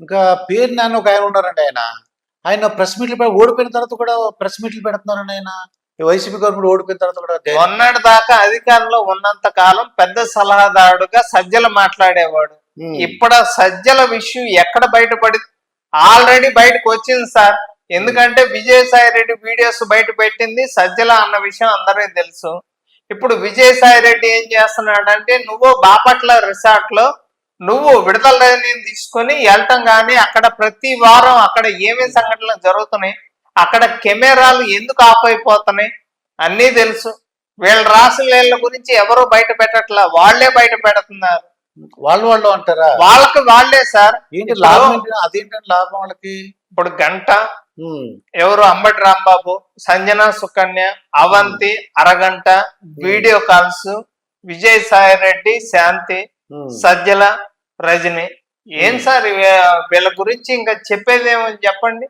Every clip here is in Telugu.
ఇంకా పేరు నాన్న ఒక ఆయన ఉన్నారండి ఆయన. ఆయన ప్రెస్ మీట్లు ఓడిపోయిన తర్వాత కూడా ప్రెస్ మీట్లు పెడుతున్నారండి ఆయన. వైసీపీ గవర్నమెంట్ ఓడిపోయిన తర్వాత కూడా మొన్నటి దాకా అధికారంలో ఉన్నంత కాలం పెద్ద సలహాదారుడుగా సజ్జల మాట్లాడేవాడు. ఇప్పుడు సజ్జల విషయం ఎక్కడ బయటపడి ఆల్రెడీ బయటకు వచ్చింది సార్. ఎందుకంటే విజయసాయి రెడ్డి వీడియోస్ బయట పెట్టింది సజ్జల అన్న విషయం అందరికీ తెలుసు. ఇప్పుడు విజయసాయి రెడ్డి ఏం చేస్తున్నాడంటే నువ్వు బాపట్ల రిసార్ట్లో నువ్వు విడుదల తీసుకొని వెళ్ళటం కానీ అక్కడ ప్రతి వారం అక్కడ ఏమేమి సంఘటనలు జరుగుతున్నాయి అక్కడ కెమెరాలు ఎందుకు ఆఫ్ అయిపోతున్నాయి అన్నీ తెలుసు. వీళ్ళ రాసుల గురించి ఎవరు బయట పెట్టట్లా వాళ్ళే బయట పెడుతున్నారు. వాళ్ళు వాళ్ళు అంటారా? వాళ్ళకి వాళ్ళే సార్. ఏంటి లాభం ఏంటి? అదేంటండి లాభం వాళ్ళకి? ఇప్పుడు గంట. ఎవరు అంబటి రాంబాబు సంజన సుకన్య అవంతి అరగంట వీడియో కాల్స్ విజయసాయి రెడ్డి శాంతి సజ్జల రజని ఏం సార్ వీళ్ళ గురించి ఇంకా చెప్పేదేమో చెప్పండి.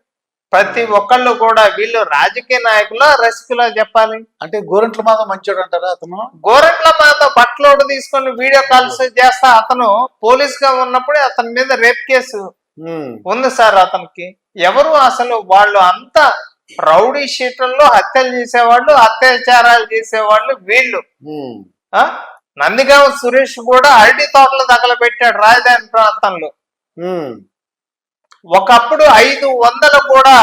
ప్రతి ఒక్కళ్ళు కూడా వీళ్ళు రాజకీయ నాయకుల రసికులా చెప్పాలి. అంటే గోరంట్ల మాత్రం మంచోడు అంటారా అతను? గోరెంట్ల మాతో బట్టలోడు తీసుకొని వీడియో కాల్స్ చేస్తా అతను పోలీస్గా ఉన్నప్పుడే అతని మీద రేప్ కేసు ఉంది సార్ అతనికి. ఎవరు అసలు వాళ్ళు అంత రౌడీ షీట్లలో హత్యలు చేసేవాళ్ళు అత్యాచారాలు చేసేవాళ్ళు వీళ్ళు. నందిగామ సురేష్ కూడా అరటి తోటలు తగలబెట్టాడు రాజధాని ప్రాంతంలో. ఒకప్పుడు ఐదు వందలు కూడా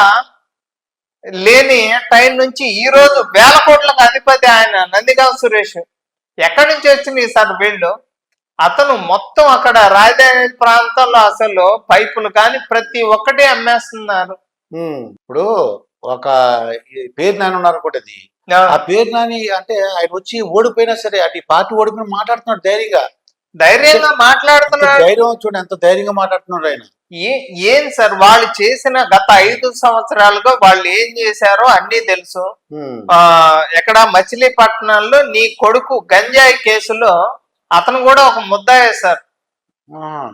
లేని టైం నుంచి ఈ రోజు వేల కోట్లకు అధిపతి ఆయన నందిగామ సురేష్. ఎక్కడి నుంచి వచ్చింది సార్ వీళ్ళు? అతను మొత్తం అక్కడ రాజధాని ప్రాంతంలో అసలు పైపులు కానీ ప్రతి ఒక్కటి అమ్మేస్తున్నారు. ఇప్పుడు ఒక పేరు నాని ఉన్నారు అనుకోండి అది. ఆ పేరు నాని అంటే ఆయన వచ్చి ఓడిపోయినా సరే అటు పార్టీ ఓడిపోయిన మాట్లాడుతున్నాడు ధైర్యంగా. ధైర్యంగా మాట్లాడుతున్నాడు. ధైర్యం చూడండి ఎంత ధైర్యంగా మాట్లాడుతున్నాడు ఆయన. ఏ- సార్ వాళ్ళు చేసిన గత ఐదు సంవత్సరాలుగా వాళ్ళు ఏం చేశారో అన్ని తెలుసు. ఎక్కడ మచిలీపట్నంలో నీ కొడుకు గంజాయి కేసులో అతను కూడా ఒక ముద్దాయే సార్.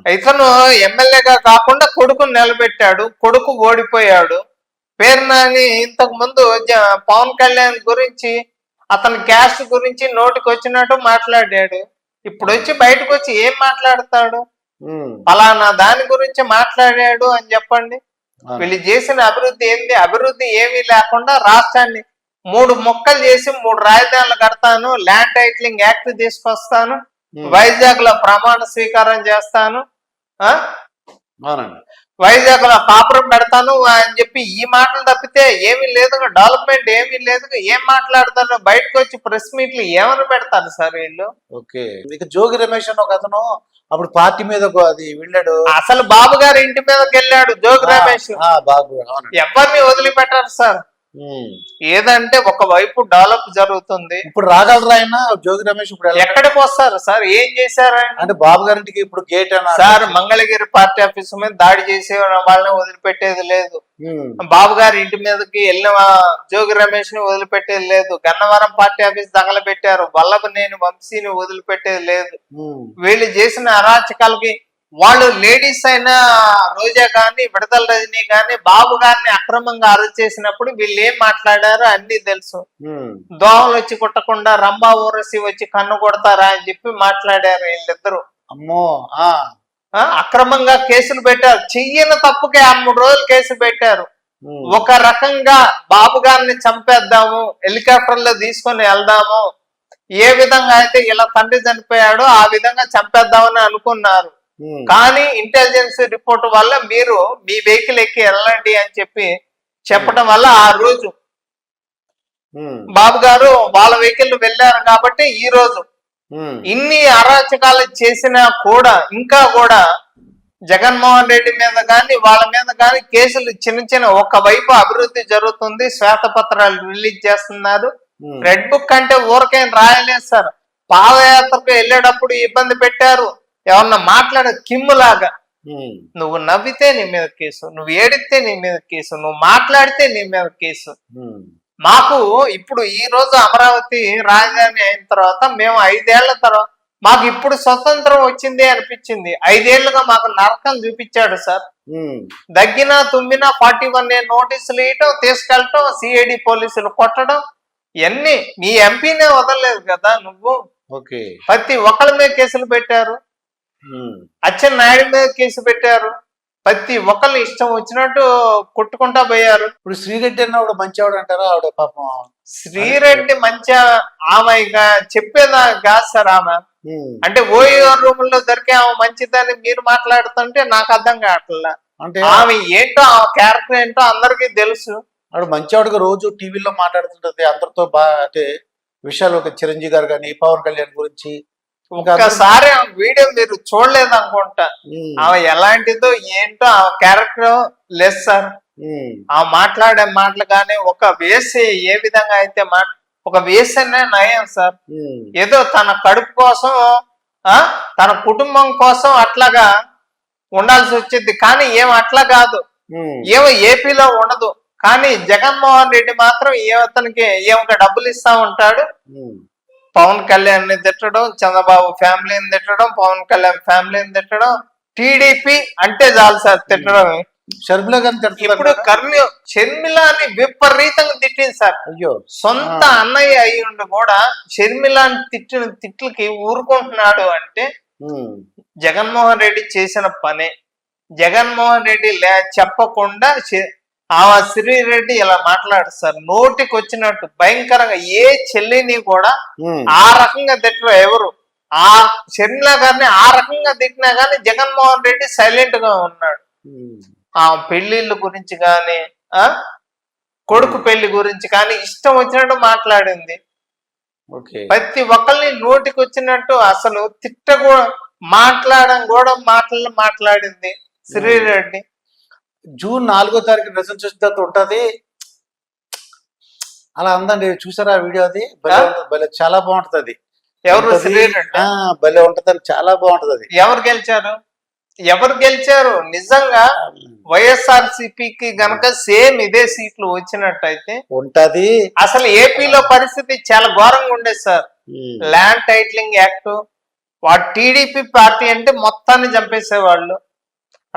ఇతను ఎమ్మెల్యేగా కాకుండా కొడుకుని నిలబెట్టాడు కొడుకు ఓడిపోయాడు. పేరు నాని ఇంతకు ముందు పవన్ కళ్యాణ్ గురించి అతని క్యాస్ట్ గురించి నోటికి వచ్చినట్టు మాట్లాడాడు. ఇప్పుడు వచ్చి బయటకు వచ్చి ఏం మాట్లాడతాడు? ఫలానా దాని గురించి మాట్లాడాడు అని చెప్పండి. వీళ్ళు చేసిన అభివృద్ధి ఏంది? అభివృద్ధి ఏమీ లేకుండా రాష్ట్రాన్ని మూడు మొక్కలు చేసి మూడు రాజధానులు కడతాను ల్యాండ్ టైటిలింగ్ యాక్ట్ తీసుకొస్తాను వైజాగ్లో ప్రమాణ స్వీకారం చేస్తాను అవునండి. వైజాగ్లో కాపురం పెడతాను అని చెప్పి ఈ మాటలు తప్పితే ఏమీ లేదు డెవలప్మెంట్ ఏమీ లేదు ఏం మాట్లాడతారు బయటకు వచ్చి ప్రెస్ మీట్లు ఏమని పెడతారు సార్ వీళ్ళు? ఓకే. ఇక జోగి రమేష్ అని ఒక అతను అప్పుడు పార్టీ మీద అది వెళ్ళాడు. అసలు బాబు గారి ఇంటి మీదకి వెళ్ళాడు జోగి రమేష్. బాబు ఎవరిని వదిలిపెట్టారు సార్? ఏదంటే ఒకవైపు డెవలప్ జరుగుతుంది. ఇప్పుడు రాగలరా ఆయన? జోగి రమేష్ ఇప్పుడు ఎక్కడికి వస్తారు సార్? ఏం చేశారు అంటే బాబు గారింటికి ఇప్పుడు గేట్ అన్నారు సార్ మంగళగిరి పార్టీ ఆఫీస్ మీద దాడి చేసే వాళ్ళని వదిలిపెట్టేది లేదు. బాబు గారి ఇంటి మీదకి వెళ్ళిన జోగి రమేష్ని వదిలిపెట్టేది లేదు. గన్నవరం పార్టీ ఆఫీస్ తగలబెట్టారు. వల్లభనేని వంశీని వదిలిపెట్టేది లేదు. వీళ్ళు చేసిన అరాచకాలకి వాళ్ళు లేడీస్ అయినా రోజా గాని విడతల రజనీ గాని బాబు గారిని అక్రమంగా అరెస్ట్ చేసినప్పుడు వీళ్ళు ఏం మాట్లాడారో అన్ని తెలుసు. దోమలు వచ్చి కుట్టకుండా రంభా ఊరసి వచ్చి కన్ను కొడతారా అని చెప్పి మాట్లాడారు వీళ్ళిద్దరు. అమ్మో ఆ. అక్రమంగా కేసులు పెట్టారు. చెయ్యని తప్పుకే ఆ మూడు రోజులు కేసు పెట్టారు. ఒక రకంగా బాబు గారిని చంపేద్దాము హెలికాప్టర్లో తీసుకొని వెళ్దాము ఏ విధంగా అయితే ఇలా తండ్రి చనిపోయాడో ఆ విధంగా చంపేద్దామని అనుకున్నారు. కానీ ఇంటెలిజెన్స్ రిపోర్ట్ వల్ల మీరు మీ వెహికల్ ఎక్కి వెళ్ళండి అని చెప్పి చెప్పడం వల్ల ఆ రోజు ఉమ్, బాబు గారు వాళ్ళ వెహికల్ వెళ్ళారు కాబట్టి ఈ రోజు ఇన్ని అరాచకాలు చేసినా కూడా ఇంకా కూడా జగన్మోహన్ రెడ్డి మీద కానీ వాళ్ళ మీద కానీ కేసులు చిన్న చిన్న ఒకవైపు అభివృద్ధి జరుగుతుంది శ్వేతపత్రాలు రిలీజ్ చేస్తున్నారు. రెడ్ బుక్ అంటే ఊరికేం రాయలేదు సార్. పాదయాత్రకు వెళ్ళేటప్పుడు ఇబ్బంది పెట్టారు. ఏమన్నా మాట్లాడే కిమ్ములాగా నువ్వు నవ్వితే నీ మీద కేసు నువ్వు ఏడితే నీ మీద కేసు నువ్వు మాట్లాడితే నీ మీద కేసు. మాకు ఇప్పుడు ఈ రోజు అమరావతి రాజధాని అయిన తర్వాత మేము ఐదేళ్ళ తర్వాత మాకు ఇప్పుడు స్వతంత్రం వచ్చింది అనిపించింది. ఐదేళ్ళుగా మాకు నరకం చూపించాడు సార్. దగ్గినా తుమ్మినా ఫార్టీ వన్ ఏ నోటీసులు ఇయటం తీసుకెళ్ళటం సిఐడి పోలీసులు కొట్టడం ఇవన్నీ మీ ఎంపీనే వదలలేదు కదా నువ్వు. ప్రతి ఒక్కరి మీద కేసులు పెట్టారు. అచ్చెన్నాయుడు మీద కేసు పెట్టారు. ప్రతి ఒక్కళ్ళు ఇష్టం వచ్చినట్టు కొట్టుకుంటా పోయారు. ఇప్పుడు శ్రీరెడ్డి అన్న మంచి ఆవిడ అంటారా? ఆవిడ పాపం శ్రీరెడ్డి మంచిగా ఆమె ఇక చెప్పేదా కాదు సార్ ఆమె. అంటే ఓయో రూమ్లో దొరికే ఆమె మంచిదని మీరు మాట్లాడుతుంటే నాకు అర్థం కావట్లా. అంటే ఆమె ఏంటో ఆ క్యారెక్టర్ ఏంటో అందరికీ తెలుసు. ఆవిడ మంచి ఆవిడగా రోజు టీవీలో మాట్లాడుతుంటది. అందరితో బాగా అంటే విషయాలు ఒక చిరంజీవి గారు కానీ పవన్ కళ్యాణ్ గురించి ఒక్కసారి ఆ వీడియో మీరు చూడలేదు అనుకుంటా. ఆమె ఎలాంటిదో ఏంటో ఆ క్యారెక్టర్ లెస్ సార్. ఆ మాట్లాడే మాటలు కానీ ఒక వేసే ఏ విధంగా అయితే మా ఒక వేసేనే నయం సార్. ఏదో తన కడుపు కోసం ఆ తన కుటుంబం కోసం అట్లాగా ఉండాల్సి వచ్చింది కానీ ఏం అట్లా కాదు. ఏమో ఏపీలో ఉండదు కానీ జగన్మోహన్ రెడ్డి మాత్రం ఏమతనికి ఏమొక డబ్బులు ఇస్తా ఉంటాడు. పవన్ కళ్యాణ్ని తిట్టడం చంద్రబాబు ఫ్యామిలీని తిట్టడం పవన్ కళ్యాణ్ ఫ్యామిలీని తిట్టడం టీడీపీ అంటే చాలు సార్ తిట్టడం షర్మిల గారిని ఇప్పుడు? కర్మి షర్మిలాని విపరీతంగా తిట్టింది సార్. అయ్యో. సొంత అన్నయ్య అయి ఉండి కూడా షర్మిలాని తిట్టిన తిట్లకి ఊరుకుంటున్నాడు అంటే. జగన్మోహన్ రెడ్డి చేసిన పనే. జగన్మోహన్ రెడ్డి లే చెప్పకుండా శ- ఆ శ్రీరెడ్డి ఇలా మాట్లాడు సార్. నోటికి వచ్చినట్టు భయంకరంగా ఏ చెల్లిని కూడా. ఆ రకంగా తిట్టరు ఎవరు? ఆ షర్మిల గారిని ఆ రకంగా తిట్టినా గానీ జగన్మోహన్ రెడ్డి సైలెంట్గా ఉన్నాడు. ఆ పెళ్ళిళ్ళ గురించి కానీ ఆ? కొడుకు పెళ్ళి గురించి కానీ ఇష్టం వచ్చినట్టు మాట్లాడింది. ప్రతి ఒక్కరిని నోటికి వచ్చినట్టు అసలు తిట్ట కూడా మాట్లాడడం కూడా మాటలు మాట్లాడింది శ్రీరెడ్డి. జూన్ నాలుగో తారీఖు రిజల్ట్స్ వచ్చిన తర్వాత ఉంటది. అలా అందండి చూసారా వీడియో అది? భలే చాలా బాగుంటది అది ఎవరు భలే ఉంటది చాలా బాగుంటది అది ఎవరు గెలిచారు? ఎవరు గెలిచారు? నిజంగా వైఎస్ఆర్ సిపికి గనక సేమ్ ఇదే సీట్లు వచ్చినట్టయితే ఉంటది. అసలు ఏపీలో పరిస్థితి చాలా ఘోరంగా ఉండేది సార్. ల్యాండ్ టైటిలింగ్ యాక్ట్ వాడు టీడీపీ పార్టీ అంటే మొత్తాన్ని చంపేసేవాళ్ళు.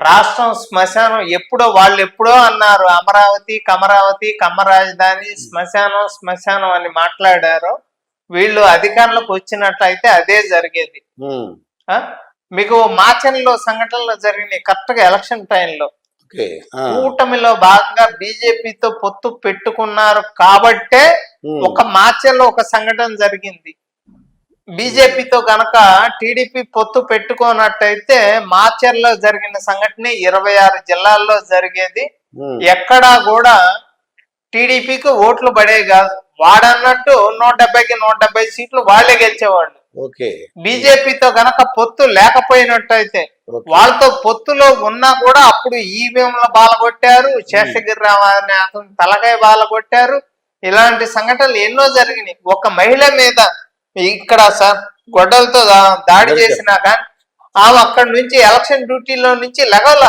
రాష్ట్రం శ్మశానం ఎప్పుడో వాళ్ళు ఎప్పుడో అన్నారు అమరావతి కమరావతి కమ్మ రాజధాని శ్మశానం శ్మశానం అని మాట్లాడారు వీళ్ళు అధికారంలోకి వచ్చినట్లయితే అదే జరిగేది? మీకు మాచన్లో సంఘటనలు జరిగినాయి కరెక్ట్గా ఎలక్షన్ టైంలో. కూటమిలో భాగంగా బీజేపీతో పొత్తు పెట్టుకున్నారు కాబట్టే. ఒక మార్చిలో ఒక సంఘటన జరిగింది బీజేపీతో గనక టీడీపీ పొత్తు పెట్టుకోనట్టయితే మార్చర్లో జరిగిన సంఘటన ఇరవై ఆరు జిల్లాల్లో జరిగేది. ఎక్కడా కూడా టీడీపీకి ఓట్లు పడేవి కాదు. వాడన్నట్టు నూట డెబ్బైకి నూట డెబ్బై సీట్లు వాళ్ళే గెలిచేవాళ్ళు. బీజేపీతో గనక పొత్తు లేకపోయినట్టయితే. వాళ్ళతో పొత్తులో ఉన్నా కూడా అప్పుడు ఈవీఎంల బాల కొట్టారు శేషగిరి అనే అతను తలకాయ బాల కొట్టారు. ఇలాంటి సంఘటనలు ఎన్నో జరిగినాయి. ఒక మహిళ మీద ఇక్కడ సార్ గొడ్డలతో దాడి దొరికారు. చేసినా కానీ ఆమె అక్కడి నుంచి ఎలక్షన్ డ్యూటీలో నుంచి లెగల.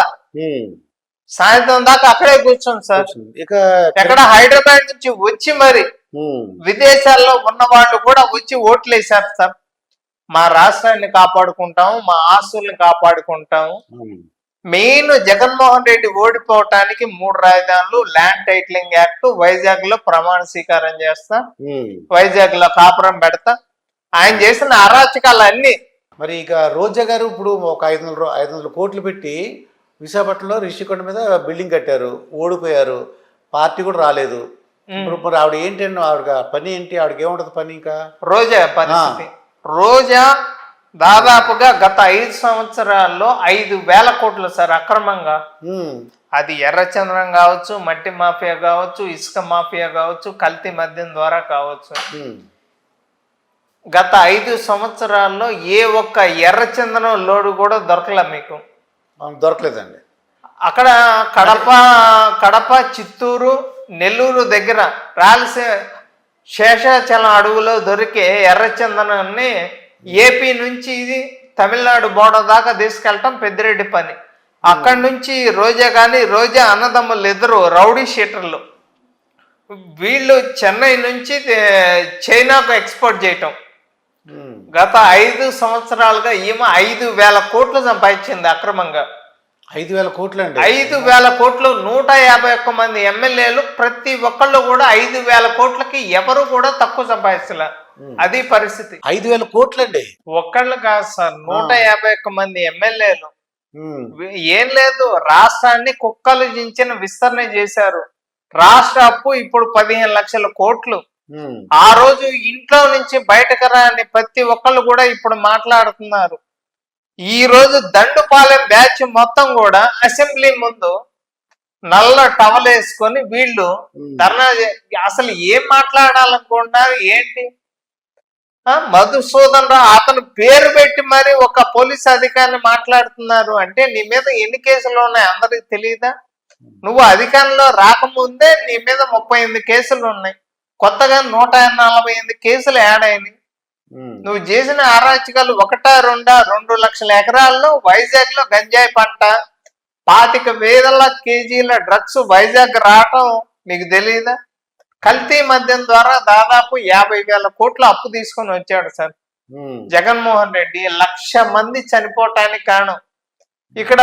సాయంత్రం దాకా అక్కడే కూర్చోండి సార్ ఇక ఎక్కడ హైదరాబాద్ నుంచి వచ్చి మరి. విదేశాల్లో ఉన్న వాళ్ళు కూడా వచ్చి ఓట్లు వేశారు సార్ మా రాష్ట్రాన్ని కాపాడుకుంటాము మా ఆస్తుల్ని కాపాడుకుంటాము. మెయిన్ జగన్మోహన్ రెడ్డి ఓడిపోవటానికి మూడు రాజధానులు ల్యాండ్ టైటిలింగ్ యాక్ట్ వైజాగ్లో ప్రమాణ స్వీకారం చేస్తా. వైజాగ్లో కాపురం పెడతా ఆయన చేసిన అరాచకాలు అన్ని మరి ఇక రోజా గారు ఇప్పుడు ఒక ఐదు వందల ఐదు వందల కోట్లు పెట్టి విశాఖపట్నంలో రిషికొండ మీద బిల్డింగ్ కట్టారు ఓడిపోయారు పార్టీ కూడా రాలేదు. ఇప్పుడు మరి ఆవిడ ఏంటండి ఆవిడ పని ఏంటి ఆవిడకి ఏముంటది పని ఇంకా? రోజా పరిస్థితి. రోజా దాదాపుగా గత ఐదు సంవత్సరాల్లో ఐదు వేల కోట్లు సార్ అక్రమంగా. అది ఎర్రచంద్రం కావచ్చు మట్టి మాఫియా కావచ్చు ఇసుక మాఫియా కావచ్చు కల్తీ మద్యం ద్వారా కావచ్చు. గత ఐదు సంవత్సరాల్లో ఏ ఒక్క ఎర్రచందనం లోడు కూడా దొరకలే మీకు. దొరకలేదండి. అక్కడ కడప కడప చిత్తూరు నెల్లూరు దగ్గర రాయలసీమ శేషాచలం అడవులో దొరికే ఎర్రచందనాన్ని ఏపీ నుంచి ఇది తమిళనాడు బోర్డర్ దాకా తీసుకెళ్ళటం పెద్దిరెడ్డి పని. అక్కడి నుంచి రోజా కానీ రోజా అన్నదమ్ములు ఇద్దరు రౌడీ షీటర్లు. వీళ్ళు చెన్నై నుంచి చైనాకు ఎక్స్పోర్ట్ చేయటం. గత ఐదు సంవత్సరాలుగా ఈమె ఐదు వేల కోట్లు సంపాదించింది అక్రమంగా. ఐదు వేల కోట్లు అండి ఐదు వేల కోట్లు నూట యాభై ఒక్క మంది ఎమ్మెల్యేలు ప్రతి ఒక్కళ్ళు కూడా ఐదు వేల కోట్లకి ఎవరు కూడా తక్కువ సంపాదించలే. అది పరిస్థితి. ఐదు వేల కోట్లు అండి ఒక్కళ్ళు కాదు సార్ నూట యాభై ఒక్క మంది ఎమ్మెల్యేలు. ఏం లేదు రాష్ట్రాన్ని కుక్కలు జించిన విస్తరణ చేశారు. రాష్ట్ర అప్పు ఇప్పుడు పదిహేను లక్షల కోట్లు. ఆ రోజు ఇంట్లో నుంచి బయటకు రాని ప్రతి ఒక్కళ్ళు కూడా ఇప్పుడు మాట్లాడుతున్నారు. ఈ రోజు దండుపాలెం బ్యాచ్ మొత్తం కూడా అసెంబ్లీ ముందు నల్ల టవల్ వేసుకొని వీళ్ళు. ధర్నా అసలు ఏం మాట్లాడాలనుకుంటున్నారు? ఏంటి? మధుసూదన్ రావు అతను పేరు పెట్టి మరి ఒక పోలీస్ అధికారిని మాట్లాడుతున్నారు. అంటే నీ మీద ఎన్ని కేసులు ఉన్నాయి? అందరికి తెలియదా నువ్వు అధికారంలో రాకముందే నీ మీద ముప్పై ఎనిమిది కేసులు ఉన్నాయి. కొత్తగా నూట నలభై ఎనిమిది కేసులు యాడ్ అయినాయి. నువ్వు చేసిన అరాచకాలు ఒకటా రెండా రెండు లక్షల ఎకరాల్లో వైజాగ్లో గంజాయి పంట పాతిక వేల కేజీల డ్రగ్స్ వైజాగ్ రావటం నీకు తెలియదా కల్తీ మద్యం ద్వారా దాదాపు యాభై వేల కోట్ల అప్పు తీసుకొని వచ్చాడు సార్. జగన్మోహన్ రెడ్డి లక్ష మంది చనిపోవటానికి కారణం. ఇక్కడ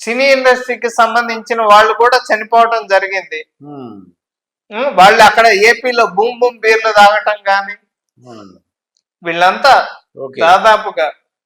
సినీ ఇండస్ట్రీకి సంబంధించిన వాళ్ళు కూడా చనిపోవటం జరిగింది. వాళ్ళు అక్కడ ఏపీలో బూమ్ బూమ్ బీర్లు తాగటం కానీ. వీళ్ళంతా దాదాపుగా